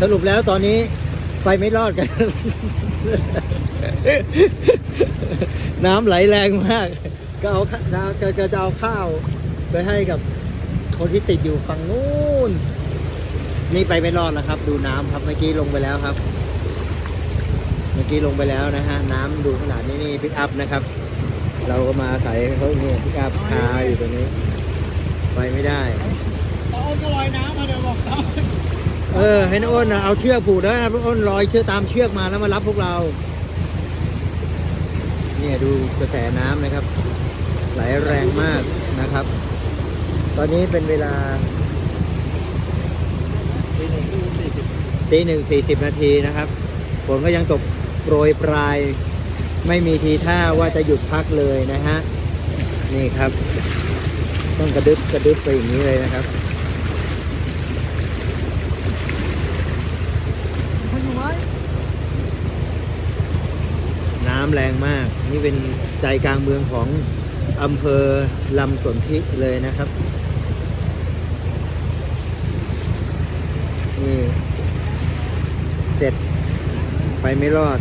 สรุปแล้วตอนนี้ไฟไม่รอดกัน น้ำไหลแรงมาก ก็เอาข้าจะจะจะเอาข้าวไปให้กับคนที่ติดอยู่ฝั่งนู้น นี่ไปไม่รอดแล้วครับ ดูน้ำครับเมื่อกี้ลงไปแล้วครับ เมื่อกี้ลงไปแล้วนะฮะ น้ำดูขนาดนี้นี่พิกอัพนะครับ เราก็มาอาศัยเขาเนี่ยพิกอัพคาอยู่ตรงนี้ ไปไม่ได้ตาอ้นก็ลอยน้ำมาเดี๋ยวบอ เออ ให้น้องอ้นนะเอาเชือกผูกแล้วนะน้องอ้นลอยเชือกตามเชือกมาแล้วมารับพวกเรา เนี่ยดูกระแสน้ำนะครับ ไหลแรงมากนะครับ ตอนนี้เป็นเวลาตีหนึ่งสี่สิบนาทีนะครับฝนก็ยังตกโปรยปลาย ไม่มีทีท่าว่าจะหยุดพักเลยนะฮะ นี่ครับ ต้องกระดึบกระดึบไปอย่างนี้เลยนะครับ เขาอยู่ไหม น้ำแรงมาก นี่เป็นใจกลางเมืองของอำเภอลำสนธิเลยนะครับนี่เสร็จไปไม่รอด